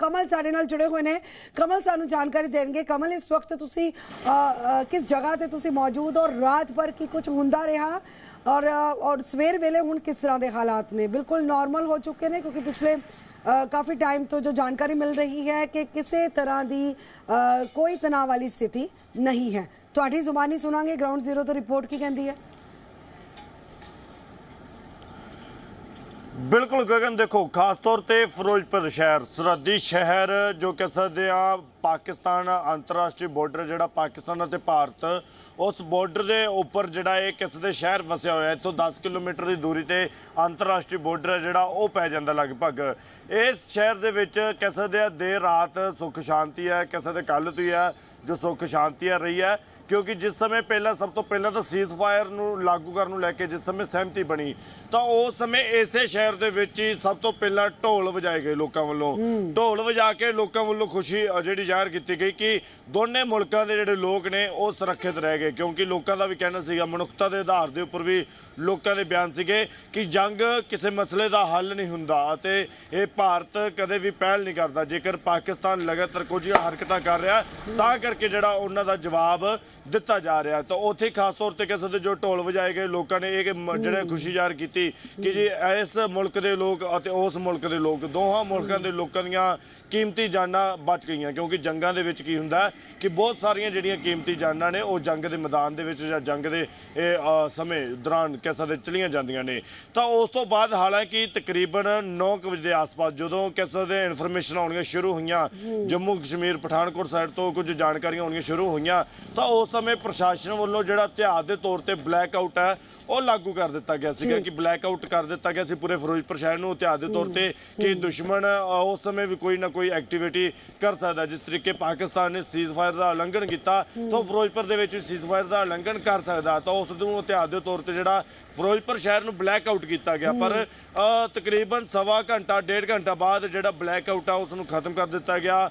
ਕਮਲ ਸਾਡੇ ਨਾਲ ਜੁੜੇ ਹੋਏ ਨੇ। ਕਮਲ ਸਾਨੂੰ ਜਾਣਕਾਰੀ ਦੇਣਗੇ। ਕਮਲ, ਇਸ ਵਕਤ ਤੁਸੀਂ ਕਿਸ ਜਗ੍ਹਾ ਤੇ ਤੁਸੀਂ ਮੌਜੂਦ ਔਰ ਰਾਤ ਭਰ ਕੀ ਕੁਝ ਹੁੰਦਾ ਰਿਹਾ? ਔਰ ਔਰ ਸਵੇਰ ਵੇਲੇ ਹੁਣ ਕਿਸ ਤਰ੍ਹਾਂ ਦੇ ਹਾਲਾਤ ਨੇ? ਬਿਲਕੁਲ ਨਾਰਮਲ ਹੋ ਚੁੱਕੇ ਨੇ ਕਿਉਂਕਿ ਪਿਛਲੇ ਕਾਫੀ ਟਾਈਮ ਤੋਂ ਜੋ ਜਾਣਕਾਰੀ ਮਿਲ ਰਹੀ ਹੈ ਕਿ ਕਿਸੇ ਤਰ੍ਹਾਂ ਦੀ ਕੋਈ ਤਣਾਅ ਵਾਲੀ ਸਥਿਤੀ ਨਹੀਂ ਹੈ। ਤੁਹਾਡੀ ਜ਼ੁਬਾਨੀ ਸੁਣਾਂਗੇ। ਗਰਾਊਂਡ ਜ਼ੀਰੋ ਤੋਂ ਰਿਪੋਰਟ ਕੀ ਕਹਿੰਦੀ ਹੈ? ਬਿਲਕੁਲ ਗਗਨ ਦੇਖੋ ਖਾਸ ਤੌਰ ਤੇ ਫਿਰੋਜ਼ਪੁਰ ਸ਼ਹਿਰ ਸਰਹੱਦੀ ਸ਼ਹਿਰ ਜੋ ਕਹਿ ਸਕਦੇ ਆ ਪਾਕਿਸਤਾਨ ਅੰਤਰਰਾਸ਼ਟਰੀ ਬਾਰਡਰ ਜਿਹੜਾ ਪਾਕਿਸਤਾਨ ਅਤੇ ਭਾਰਤ ਉਸ ਬਾਰਡਰ ਦੇ ਉੱਪਰ ਜਿਹੜਾ ਇਹ ਕਿਸੇ ਦੇ ਸ਼ਹਿਰ ਵਸਿਆ ਹੋਇਆ ਇੱਥੋਂ 10 ਕਿਲੋਮੀਟਰ ਦੀ ਦੂਰੀ ਤੇ ਅੰਤਰਰਾਸ਼ਟਰੀ ਬਾਰਡਰ ਹੈ ਜਿਹੜਾ ਉਹ ਪੈ ਜਾਂਦਾ ਲਗਭਗ। ਇਸ ਸ਼ਹਿਰ ਦੇ ਵਿੱਚ ਕਿਸੇ ਦੇ ਦੇਰ ਰਾਤ ਸੁੱਖ ਸ਼ਾਂਤੀ ਹੈ ਕਿਸੇ ਦੇ ਕੱਲ ਤੋਂ ਹੀ ਹੈ ਜੋ ਸੁੱਖ ਸ਼ਾਂਤੀ ਆ ਰਹੀ ਹੈ। ਕਿਉਂਕਿ ਜਿਸ ਸਮੇਂ ਪਹਿਲਾਂ ਸਭ ਤੋਂ ਪਹਿਲਾਂ ਤਾਂ ਸੀਜ਼ ਫਾਇਰ ਨੂੰ ਲਾਗੂ ਕਰਨ ਨੂੰ ਲੈ ਕੇ ਜਿਸ ਸਮੇਂ ਸਹਿਮਤੀ ਬਣੀ ਤਾਂ ਉਸ ਸਮੇਂ ਇਸੇ ਸ਼ਹਿਰ ਦੇ ਵਿੱਚ ਹੀ ਸਭ ਤੋਂ ਪਹਿਲਾਂ ਢੋਲ ਵਜਾਏ ਗਏ ਲੋਕਾਂ ਵੱਲੋਂ। ਢੋਲ ਵਜਾ ਕੇ ਲੋਕਾਂ ਵੱਲੋਂ ਖੁਸ਼ੀ ਜਿਹੜੀ ਜ਼ਾਹਰ ਕੀਤੀ ਗਈ ਕਿ ਦੋਨੇ ਮੁਲਕਾਂ ਦੇ ਜਿਹੜੇ ਲੋਕ ਨੇ ਉਹ ਸੁਰੱਖਿਅਤ ਰਹਿ ਗਏ, ਕਿਉਂਕਿ ਲੋਕਾਂ ਦਾ ਵੀ ਕਹਿਣਾ ਸੀਗਾ, ਮਨੁੱਖਤਾ ਦੇ ਆਧਾਰ ਦੇ ਉੱਪਰ ਵੀ ਲੋਕਾਂ ਦੇ ਬਿਆਨ ਸੀਗੇ ਕਿ ਜੰਗ ਕਿਸੇ ਮਸਲੇ ਦਾ ਹੱਲ ਨਹੀਂ ਹੁੰਦਾ ਅਤੇ ਇਹ ਭਾਰਤ ਕਦੇ ਵੀ ਪਹਿਲ ਨਹੀਂ ਕਰਦਾ। ਜੇਕਰ ਪਾਕਿਸਤਾਨ ਲਗਾਤਾਰ ਕੁਝ ਹਰਕਤਾਂ ਕਰ ਰਿਹਾ, ਤਾਂ ਕਰਕੇ ਜਿਹੜਾ ਉਹਨਾਂ ਦਾ ਜਵਾਬ ਦਿੱਤਾ ਜਾ ਰਿਹਾ। ਤਾਂ ਉੱਥੇ ਖਾਸ ਤੌਰ ਤੇ ਕਿਸੇ ਦੇ ਜੋ ਢੋਲ ਵਜਾਏ ਗਏ ਲੋਕਾਂ ਨੇ, ਇਹ ਮ- ਜਿਹੜੇ ਖੁਸ਼ੀ ਜ਼ਾਹਰ ਕੀਤੀ ਕਿ ਜੀ ਇਸ ਮੁਲਕ ਦੇ ਲੋਕ ਅਤੇ ਉਸ ਮੁਲਕ ਦੇ ਲੋਕ, ਦੋਹਾਂ ਮੁਲਕਾਂ ਦੇ ਲੋਕਾਂ ਦੀਆਂ ਕੀਮਤੀ ਜਾਨਾਂ ਬਚ ਗਈਆਂ, ਕਿਉਂਕਿ ਜੰਗਾਂ ਦੇ ਵਿੱਚ ਕੀ ਹੁੰਦਾ ਕਿ ਬਹੁਤ ਸਾਰੀਆਂ ਜਿਹੜੀਆਂ ਕੀਮਤੀ ਜਾਨਾਂ ਨੇ ਉਹ ਜੰਗ ਦੇ ਮੈਦਾਨ ਦੇ ਵਿੱਚ ਜਾਂ ਜੰਗ ਦੇ ਸਮੇਂ ਦੌਰਾਨ ਕਿਸੇ ਦੇ ਚਲੀਆਂ ਜਾਂਦੀਆਂ ਨੇ। ਤਾਂ ਉਸ ਤੋਂ ਬਾਅਦ ਹਾਲਾਂਕਿ ਤਕਰੀਬਨ 9 ਵਜੇ ਦੇ ਆਸ-ਪਾਸ ਜਦੋਂ ਕਿਸੇ ਦੇ ਇਨਫੋਰਮੇਸ਼ਨ ਆਉਣੀਆਂ ਸ਼ੁਰੂ ਹੋਈਆਂ ਜੰਮੂ ਕਸ਼ਮੀਰ ਪਠਾਨਕੋਟ ਸਾਈਡ ਤੋਂ ਕੁਝ ਜਾਣਕਾਰੀਆਂ ਆਉਣੀਆਂ ਸ਼ੁਰੂ ਹੋਈਆਂ ਤਾਂ ਉਸ ਸਮੇਂ ਪ੍ਰਸ਼ਾਸਨ ਵੱਲੋਂ ਜਿਹੜਾ ਇਤਿਹਾਸ ਦੇ ਤੌਰ ਤੇ ਬਲੈਕ ਆਊਟ ਹੈ ਉਹ ਲਾਗੂ ਕਰ ਦਿੱਤਾ ਗਿਆ ਸੀਗਾ ਕਿ ਬਲੈਕ ਆਊਟ ਕਰ ਦਿੱਤਾ ਗਿਆ ਸੀ ਪੂਰੇ ਫਿਰੋਜ਼ਪੁਰ ਸ਼ਹਿਰ ਨੂੰ। ਇਤਿਹਾਸ ਦੇ ਤੌਰ ਤੇ ਕਿ ਦੁਸ਼ਮਣ ਉਸ ਸਮੇਂ ਵੀ ਕੋਈ ਨਾ ਕੋਈ ਐਕਟੀਵਿਟੀ ਕਰ ਸਕਦਾ ਜਿਸ ਤਰੀਕੇ ਪਾਕਿਸਤਾਨ ਨੇ ਸੀਜ਼ਫਾਇਰ ਦਾ ਉਲੰਘਣ ਕੀਤਾ ਤਾਂ ਫਿਰੋਜ਼ਪੁਰ ਦੇ ਵਿੱਚ ਸੀਜ਼ਫਾਇਰ ਦਾ ਉਲੰਘਣ ਕਰ ਸਕਦਾ ਤਾਂ ਉਸ ਨੂੰ ਇਤਿਹਾਸ ਦੇ ਤੌਰ ਤੇ ਜਿਹੜਾ ਫਿਰੋਜ਼ਪੁਰ ਸ਼ਹਿਰ ਨੂੰ ਬਲੈਕ ਆਊਟ ਕੀਤਾ ਗਿਆ। ਪਰ ਤਕਰੀਬਨ ਸਵਾ ਘੰਟਾ ਡੇਢ ਘੰਟਾ ਬਾਅਦ ਜਿਹੜਾ ਬਲੈਕ ਆਊਟ ਆ ਉਸ ਨੂੰ ਖਤਮ ਕਰ ਦਿੱਤਾ ਗਿਆ।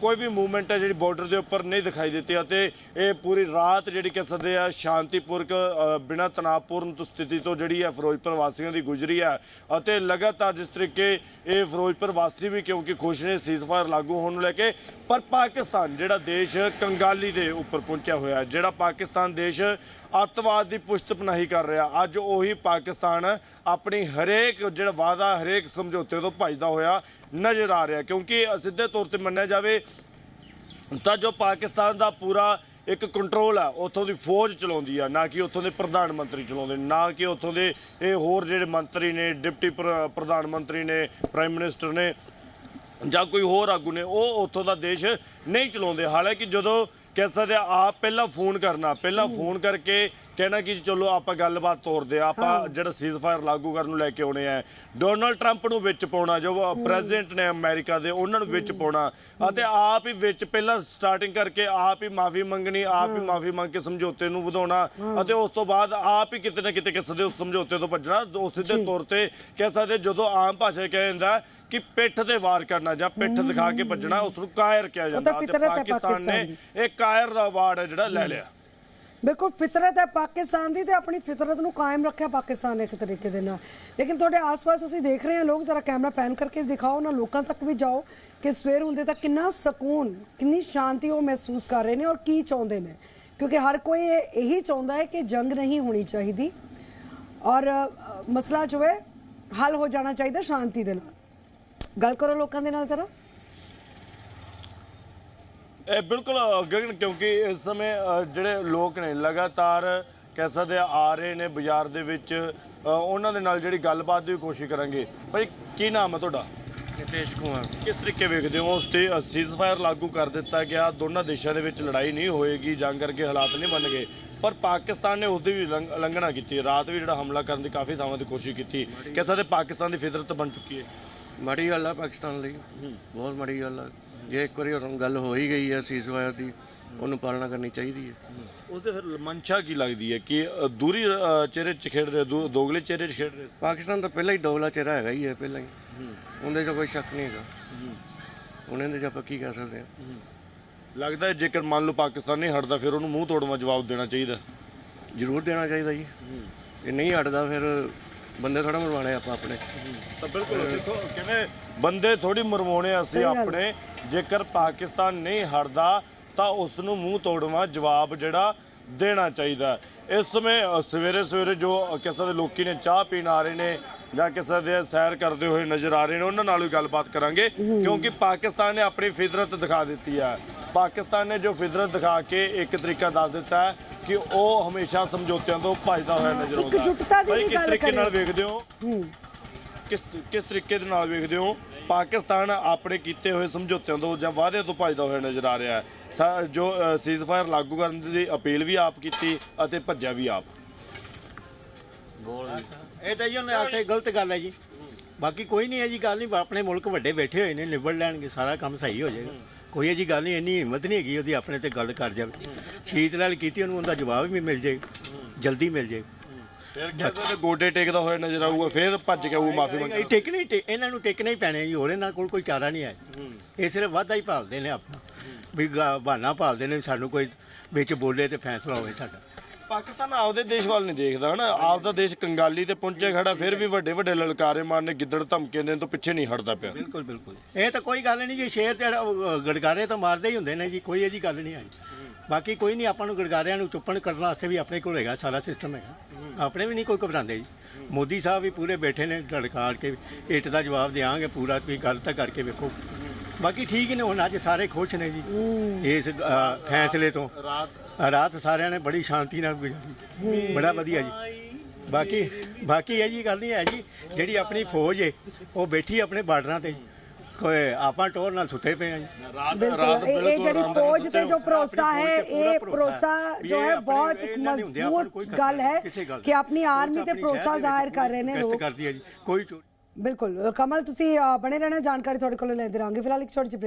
ਕੋਈ ਵੀ ਮੂਵਮੈਂਟ ਹੈ ਜਿਹੜੀ ਬਾਰਡਰ ਦੇ ਉੱਪਰ ਨਹੀਂ ਦਿਖਾਈ ਦਿੱਤੀ ਅਤੇ ਇਹ ਪੂਰੀ ਰਾਤ ਜਿਹੜੀ ਕਹਿ ਸਕਦੇ ਆ ਸ਼ਾਂਤੀਪੂਰਕ ਬਿਨਾਂ ਤਣਾਅਪੂਰਨ ਸਥਿਤੀ ਤੋਂ ਜਿਹੜੀ ਹੈ ਫਿਰੋਜ਼ਪੁਰ ਵਾਸੀਆਂ ਦੀ ਗੁਜ਼ਰੀ ਹੈ ਅਤੇ ਲਗਾਤਾਰ ਜਿਸ ਤਰੀਕੇ ਇਹ ਫਿਰੋਜ਼ਪੁਰ ਵਾਸੀ ਵੀ ਕਿਉਂਕਿ ਖੁਸ਼ ਨੇ ਸੀਜ਼ਫਾਇਰ ਲਾਗੂ ਹੋਣ ਨੂੰ ਲੈ ਕੇ ਪਰ ਪਾਕਿਸਤਾਨ ਜਿਹੜਾ ਦੇਸ਼ ਕੰਗਾਲੀ ਦੇ ਉੱਪਰ ਪਹੁੰਚਿਆ ਹੋਇਆ ਜਿਹੜਾ ਪਾਕਿਸਤਾਨ ਦੇਸ਼ ਅੱਤਵਾਦ ਦੀ ਪੁਸ਼ਤ ਪਨਾਹੀ ਕਰ ਰਿਹਾ ਅੱਜ ਉਹੀ ਪਾਕਿਸਤਾਨ ਆਪਣੀ ਹਰੇਕ ਜਿਹੜਾ ਵਾਅਦਾ ਹਰੇਕ ਸਮਝੌਤੇ ਤੋਂ ਭੱਜਦਾ ਹੋਇਆ ਨਜ਼ਰ ਆ ਰਿਹਾ ਕਿਉਂਕਿ ਸਿੱਧੇ ਤੌਰ ਤੇ ਮੰਨਿਆ ਜਾਵੇ ਤਾਂ ਜੋ ਪਾਕਿਸਤਾਨ ਦਾ ਪੂਰਾ ਇੱਕ ਕੰਟਰੋਲ ਆ ਉੱਥੋਂ ਦੀ ਫੌਜ ਚਲਾਉਂਦੀ ਆ ਨਾ ਕਿ ਉੱਥੋਂ ਦੇ ਪ੍ਰਧਾਨ ਮੰਤਰੀ ਚਲਾਉਂਦੇ ਨੇ, ਨਾ ਕਿ ਉੱਥੋਂ ਦੇ ਇਹ ਹੋਰ ਜਿਹੜੇ ਮੰਤਰੀ ਨੇ ਡਿਪਟੀ ਪ੍ਰ- ਪ੍ਰਧਾਨ ਮੰਤਰੀ ਨੇ ਪ੍ਰਾਈਮ ਮਿਨਿਸਟਰ ਨੇ ਜਾਂ ਕੋਈ ਹੋਰ ਆਗੂ ਨੇ ਉਹ ਉੱਥੋਂ ਦਾ ਦੇਸ਼ ਨਹੀਂ ਚਲਾਉਂਦੇ। ਹਾਲਾਂਕਿ ਜਦੋਂ ਕਹਿ ਸਕਦੇ ਆ, ਆਪ ਪਹਿਲਾਂ ਫੋਨ ਕਰਨਾ ਪਹਿਲਾਂ ਫੋਨ ਕਰਕੇ ਕਹਿਣਾ ਕਿ ਚਲੋ ਆਪਾਂ ਗੱਲਬਾਤ ਤੋਰਦੇ ਆ ਆਪਾਂ ਜਿਹੜਾ ਸੀਜ਼ਫਾਇਰ ਲਾਗੂ ਕਰਨ ਨੂੰ ਲੈ ਕੇ ਆਉਣੇ ਆ। ਡੋਨਲਡ ਟਰੰਪ ਨੂੰ ਵਿੱਚ ਪਾਉਣਾ ਜੋ ਪ੍ਰੈਜ਼ੀਡੈਂਟ ਨੇ ਅਮਰੀਕਾ ਦੇ ਉਹਨਾਂ ਨੂੰ ਵਿੱਚ ਪਾਉਣਾ। ਅਤੇ ਆਪ ਹੀ ਵਿੱਚ ਪਹਿਲਾਂ ਸਟਾਰਟਿੰਗ ਕਰਕੇ ਆਪ ਹੀ ਮਾਫੀ ਮੰਗਣੀ ਆਪ ਹੀ ਮਾਫੀ ਮੰਗ ਕੇ ਸਮਝੌਤੇ ਨੂੰ ਵਧਾਉਣਾ ਅਤੇ ਉਸ ਤੋਂ ਬਾਅਦ ਆਪ ਹੀ ਕਿਤੇ ਨਾ ਕਿਤੇ ਕਿਸੇ ਦੇ ਉਸ ਸਮਝੌਤੇ ਤੋਂ ਭੱਜਣਾ ਉਹ ਸਿੱਧੇ ਤੌਰ ਤੇ ਕਹਿ ਸਕਦੇ ਜਦੋਂ ਆਮ ਭਾਸ਼ਾ 'ਚ ਕਿਹਾ ਜਾਂਦਾ ਹੈ ਕਿ ਪਿੱਠ ਤੇ ਵਾਰ ਕਰਨਾ ਜਾਂ ਪਿੱਠ ਦਿਖਾ ਕੇ ਭੱਜਣਾ ਉਸ ਨੂੰ ਕਾਇਰ ਕਿਹਾ ਜਾਂਦਾ। ਤੇ ਫਿਤਰਤ ਹੈ ਪਾਕਿਸਤਾਨ ਨੇ ਇਹ ਕਾਇਰ ਦਾ ਅਵਾਰਡ ਹੈ ਜਿਹੜਾ ਲੈ ਲਿਆ। ਬਿਲਕੁਲ ਫਿਤਰਤ ਹੈ ਪਾਕਿਸਤਾਨ ਦੀ ਤੇ ਆਪਣੀ ਫਿਤਰਤ ਨੂੰ ਕਾਇਮ ਰੱਖਿਆ ਪਾਕਿਸਤਾਨ ਨੇ ਇੱਕ ਤਰੀਕੇ ਦੇ ਨਾਲ। ਲੇਕਿਨ ਤੁਹਾਡੇ ਆਸ-ਪਾਸ ਅਸੀਂ ਦੇਖ ਰਹੇ ਹਾਂ ਲੋਕ ਜ਼ਰਾ ਕੈਮਰਾ ਪੈਨ ਕਰਕੇ ਦਿਖਾਓ ਨਾ ਲੋਕਾਂ ਤੱਕ ਵੀ ਜਾਓ ਕਿ ਸਵੇਰ ਹੁੰਦੇ ਤਾਂ ਕਿੰਨਾ ਸਕੂਨ ਕਿੰਨੀ ਸ਼ਾਂਤੀ ਉਹ ਮਹਿਸੂਸ ਕਰ ਰਹੇ ਨੇ ਔਰ ਕੀ ਚਾਹੁੰਦੇ ਨੇ। ਕਿਉਂਕਿ ਹਰ ਕੋਈ ਇਹ- ਚਾਹੁੰਦਾ ਹੈ ਕਿ ਜੰਗ ਨਹੀਂ ਹੋਣੀ ਚਾਹੀਦੀ। ਔਰ ਮਸਲਾ ਜੋ ਹੈ ਹੱਲ ਹੋ ਜਾਣਾ ਚਾਹੀਦਾ ਸ਼ਾਂਤੀ ਦੇ ਨਾਲ। ਗੱਲ ਕਰੋ ਲੋਕਾਂ ਦੇ ਨਾਲ ਜ਼ਰਾ। ਇਹ ਬਿਲਕੁਲ ਗਗਨ ਕਿਉਂਕਿ ਇਸ ਸਮੇਂ ਜਿਹੜੇ ਲੋਕ ਨੇ ਲਗਾਤਾਰ ਕਹਿ ਸਕਦੇ ਆ ਰਹੇ ਨੇ ਬਾਜ਼ਾਰ ਦੇ ਵਿੱਚ। ਉਹਨਾਂ ਦੇ ਨਾਲ ਜਿਹੜੀ ਗੱਲਬਾਤ ਦੀ ਵੀ ਕੋਸ਼ਿਸ਼ ਕਰਾਂਗੇ। ਭਾਈ ਕੀ ਨਾਮ ਹੈ ਤੁਹਾਡਾ? ਨਿਤੇਸ਼ ਕੁਮਾਰ। ਕਿਸ ਤਰੀਕੇ ਵੇਖਦੇ ਹੋ? ਉਸ ਤੇ ਸੀਜ਼ਫਾਇਰ ਲਾਗੂ ਕਰ ਦਿੱਤਾ ਗਿਆ। ਦੋਨਾਂ ਦੇਸ਼ਾਂ ਦੇ ਵਿੱਚ ਲੜਾਈ ਨਹੀਂ ਹੋਏਗੀ ਜੰਗ ਕਰਕੇ ਹਾਲਾਤ ਨਹੀਂ ਬਣ ਗਏ ਪਰ ਪਾਕਿਸਤਾਨ ਨੇ ਉਸ ਦੀ ਵੀ ਉਲੰਘ- ਉਲੰਘਣਾ ਕੀਤੀ ਰਾਤ ਵੀ ਜਿਹੜਾ ਹਮਲਾ ਕਰਨ ਦੀ ਕਾਫੀ ਥਾਵਾਂ ਤੇ ਕੋਸ਼ਿਸ਼ ਕੀਤੀ। ਕਹਿ ਸਕਦੇ ਪਾਕਿਸਤਾਨ ਦੀ ਫਿਤਰਤ ਬਣ ਚੁੱਕੀ ਹੈ। ਮਾੜੀ ਗੱਲ ਆ ਪਾਕਿਸਤਾਨ ਲਈ। ਬਹੁਤ ਮਾੜੀ ਗੱਲ ਆ। ਜੇ ਇੱਕ ਵਾਰੀ ਹੁਣ ਗੱਲ ਹੋ ਹੀ ਗਈ ਹੈ ਸੀਜ਼ਫਾਇਰ ਦੀ ਉਹਨੂੰ ਪਾਲਣਾ ਕਰਨੀ ਚਾਹੀਦੀ ਹੈ ਉਹਦੇ ਫਿਰ ਮਨਸ਼ਾ ਕੀ ਲੱਗਦੀ ਹੈ ਕਿ ਦੂਰੀ ਚਿਹਰੇ 'ਚ ਖੇਡ ਰਹੇ ਦੋ- ਦੋਗਲੇ ਚਿਹਰੇ 'ਚ ਖੇਡ ਰਹੇ ਪਾਕਿਸਤਾਨ ਤਾਂ ਪਹਿਲਾਂ ਹੀ ਡੋਗਲਾ ਚਿਹਰਾ ਹੈਗਾ ਹੀ ਹੈ ਪਹਿਲਾਂ ਹੀ। ਉਹਦੇ 'ਚ ਕੋਈ ਸ਼ੱਕ ਨਹੀਂ ਹੈਗਾ। ਹੁਣ ਇਹਦੇ 'ਚ ਆਪਾਂ ਕੀ ਕਹਿ ਸਕਦੇ ਹਾਂ ਲੱਗਦਾ ਜੇਕਰ ਮੰਨ ਲਓ ਪਾਕਿਸਤਾਨ ਨਹੀਂ ਹਟਦਾ ਫਿਰ ਉਹਨੂੰ ਮੂੰਹ ਤੋੜਵਾ ਜਵਾਬ ਦੇਣਾ ਚਾਹੀਦਾ। ਜ਼ਰੂਰ ਦੇਣਾ ਚਾਹੀਦਾ ਜੀ। ਜੇ ਨਹੀਂ ਹਟਦਾ ਫਿਰ ਬੰਦੇ ਥੋੜਾ ਮਰਵਾਣੇ ਆਪਾਂ ਆਪਣੇ। ਤਾਂ ਬਿਲਕੁਲ ਦੇਖੋ ਕਿਵੇਂ ਬੰਦੇ ਥੋੜੀ ਮਰਵਾਉਣੇ ਅਸੀਂ। ਆਪਣੇ। ਜੇਕਰ ਪਾਕਿਸਤਾਨ ਨਹੀਂ ਹਟਦਾ ਤਾਂ ਉਸ ਨੂੰ ਮੂੰਹ ਤੋੜਵਾ ਜਵਾਬ ਜਿਹੜਾ ਦੇਣਾ ਚਾਹੀਦਾ। ਇਸ ਸਮੇਂ ਸਵੇਰੇ ਸਵੇਰੇ ਜੋ ਕਿਸੇ ਦੇ ਲੋਕੀ ਨੇ ਚਾਹ ਪੀਣ ਆ ਰਹੇ ਨੇ ਜਾਂ ਕਿਸੇ ਦੇ ਸੈਰ ਕਰਦੇ ਹੋਏ ਨਜ਼ਰ ਆ ਰਹੇ ਨੇ ਉਹਨਾਂ ਨਾਲ ਵੀ ਗੱਲਬਾਤ ਕਰਾਂਗੇ। ਕਿਉਂਕਿ ਪਾਕਿਸਤਾਨ ਨੇ ਆਪਣੀ ਫਿਤਰਤ ਦਿਖਾ ਦਿੱਤੀ ਹੈ ਪਾਕਿਸਤਾਨ ਨੇ ਜੋ ਫਿਤਰਤ ਦਿਖਾ ਕੇ ਇੱਕ ਤਰੀਕਾ ਦੱਸ ਦਿੱਤਾ ਹੈ ਕਿ ਉਹ ਹਮੇਸ਼ਾ ਸਮਝੌਤਿਆਂ ਤੋਂ ਭੱਜਦਾ ਹੋਇਆ ਨਜ਼ਰ ਆਉਂਦਾ ਹੈ। ਇੱਕਜੁੱਟਤਾ ਦੀ ਵੀ ਕਿਸ ਗੱਲ ਤਰੀਕੇ ਨਾਲ ਕਰੀਏ। ਵੇਖਦੇ ਹੋ? ਕਿਸ ਕਿਸ ਤਰੀਕੇ ਦੇ ਨਾਲ ਵੇਖਦੇ ਹੋ? ਪਾਕਿਸਤਾਨ ਆਪਣੇ ਕੀਤੇ ਹੋਏ ਸਮਝੌਤਿਆਂ ਤੋਂ ਜਾਂ ਵਾਅਦਿਆਂ ਤੋਂ ਭੱਜਦਾ ਹੋਇਆ ਨਜ਼ਰ ਆ ਰਿਹਾ ਹੈ। ਜੋ ਸੀਜ਼ਫਾਇਰ ਲਾਗੂ ਕਰਨ ਦੀ ਅਪੀਲ ਵੀ ਆਪ ਕੀਤੀ ਅਤੇ ਭੱਜਿਆ ਵੀ ਆਪ। ਇਹ ਤਾਂ ਜੀ ਉਹਨਾਂ ਵਾਸਤੇ ਗਲਤ ਗੱਲ ਹੈ ਜੀ। ਬਾਕੀ ਕੋਈ ਨਹੀਂ ਹੈ ਜੀ ਗੱਲ ਨਹੀਂ ਆਪਣੇ ਮੁਲਕ ਵੱਡੇ ਬੈਠੇ ਹੋਏ ਨੇ ਨਿਬੜ ਲੈਣਗੇ ਸਾਰਾ ਕੰਮ ਸਹੀ ਹੋ ਜਾਏਗਾ। ਕੋਈ ਇਹ ਜੀ ਗੱਲ ਨਹੀਂ ਇੰਨੀ ਹਿੰਮਤ ਨਹੀਂ ਹੈਗੀ ਉਹਦੀ ਆਪਣੇ ਤੇ ਗੱਲ ਕਰ ਜਾਵੇ। ਸ਼ੀਤ ਨਾਲ ਕੀਤੀ ਉਹਨੂੰ ਉਹਦਾ ਜਵਾਬ ਵੀ ਮਿਲ ਜਾਏ ਜਲਦੀ ਮਿਲ ਜਾਏ। ਫਿਰ ਕਹਿੰਦੇ ਨੇ ਗੋਡੇ ਟੇਕਦਾ ਹੋਇਆ ਨਜ਼ਰ ਆਊਗਾ ਫਿਰ ਭੱਜ ਕੇ ਉਹ ਮਾਫੀ ਇਹ ਮੰਗੇ ਟਿਕਣੇ ਹੀ ਟਿਕ- ਇਹਨਾਂ ਨੂੰ ਟਿਕਣੇ ਹੀ ਪੈਣੇ ਜੀ ਹੋਰ ਇਹਨਾਂ ਕੋਲ ਕੋਈ ਚਾਰਾ ਨਹੀਂ ਹੈ। ਇਹ ਸਿਰਫ ਵਾਧਾ ਹੀ ਭਾਲਦੇ ਨੇ ਆਪਣਾ ਵੀ ਗਾ- ਬਹਾਨਾ ਭਾਲਦੇ ਨੇ ਵੀ ਸਾਨੂੰ ਕੋਈ ਵਿੱਚ ਬੋਲੇ ਤੇ ਫੈਸਲਾ ਹੋਵੇ ਸਾਡਾ। ਪਾਕਿਸਤਾਨ ਆਪਦੇ ਦੇਸ਼ ਵੱਲ ਨਹੀਂ ਦੇਖਦਾ ਹਨਾ? ਆਪਦਾ ਦੇਸ਼ ਕੰਗਾਲੀ ਤੇ ਪਹੁੰਚੇ ਖੜਾ ਫਿਰ ਵੀ ਵੱਡੇ ਵੱਡੇ ਲਲਕਾਰੇ ਮਾਰਨੇ ਗਿੱਦੜ ਧਮਕੇ ਦੇਣ ਤੋਂ ਪਿੱਛੇ ਨਹੀਂ ਹਟਦਾ ਪਿਆ। ਬਿਲਕੁਲ ਬਿਲਕੁਲ। ਇਹ ਤਾਂ ਕੋਈ ਗੱਲ ਨਹੀਂ ਜੀ ਸ਼ੇਰ ਤੇ ਅਹ, ਗੜਕਾਰੇ ਤਾਂ ਮਾਰਦੇ ਹੀ ਹੁੰਦੇ ਨੇ ਜੀ ਕੋਈ ਇਹ ਜੀ ਗੱਲ ਨਹੀਂ ਹੈ ਬਾਕੀ ਕੋਈ ਨਹੀਂ ਆਪਾਂ ਨੂੰ ਗੜਕਾਰਿਆਂ ਨੂੰ ਚੁੱਪਣ ਕਰਨ ਵਾਸਤੇ ਵੀ ਆਪਣੇ ਕੋਲ ਹੈਗਾ ਸਾਰਾ ਸਿਸਟਮ ਹੈਗਾ। ਆਪਣੇ ਵੀ ਨਹੀਂ ਕੋਈ ਘਬਰਾਉਂਦੇ ਜੀ। ਮੋਦੀ ਸਾਹਿਬ ਵੀ ਪੂਰੇ ਬੈਠੇ ਨੇ ਗੜਕਾਰ ਕੇ ਇੱਟ ਦਾ ਜਵਾਬ ਦੇਾਂਗੇ ਪੂਰਾ ਤੁਸੀਂ ਗੱਲ ਤਾਂ ਕਰਕੇ ਵੇਖੋ। ਬਾਕੀ ਠੀਕ ਹੀ ਨੇ ਹੁਣ ਅੱਜ ਸਾਰੇ ਖੁਸ਼ ਨੇ ਜੀ ਇਸ ਫੈਸਲੇ ਤੋਂ। ਰਾਤ ਸਾਰਿਆਂ ਨੇ ਬੜੀ ਸ਼ਾਂਤੀ ਨਾਲ ਗੁਜ਼ਾਰੀ। ਬੜਾ ਵਧੀਆ ਜੀ। ਬਾਕੀ ਬਾਕੀ ਇਹ ਜੀ ਗੱਲ ਨਹੀਂ ਹੈ ਜੀ ਜਿਹੜੀ ਆਪਣੀ ਫੌਜ ਹੈ ਉਹ ਬੈਠੀ ਆਪਣੇ ਬਾਰਡਰਾਂ ਤੇ। ਕੋਈ ਆਪਾਂ ਟੋਰ ਨਾਲ ਸੁੱਤੇ ਪਏ ਆ ਜੀ। ਬਿਲਕੁਲ। ਇਹ ਜਿਹੜੀ ਫੌਜ ਤੇ ਜੋ ਭਰੋਸਾ ਹੈ ਇਹ ਭਰੋਸਾ। ਜੋ ਹੈ ਬਹੁਤ ਇੱਕ ਮਜ਼ਬੂਤ ਗੱਲ ਹੈ ਕਿ ਆਪਣੀ ਆਰਮੀ ਤੇ ਭਰੋਸਾ ਜ਼ਾਹਿਰ ਕਰ ਰਹੇ ਨੇ ਲੋਕ। ਕਰਦੀ ਹੈ ਜੀ। ਕੋਈ ਚੋਰੀ ਬਿਲਕੁਲ। ਕਮਲ ਤੁਸੀਂ ਬਣੇ ਰਹਿਣਾ ਜਾਣਕਾਰੀ ਤੁਹਾਡੇ ਕੋਲੋਂ ਲੈਂਦੇ ਰਹਾਂਗੇ। ਫਿਲਹਾਲ ਇੱਕ ਛੋਟੀ ਜਿਹੀ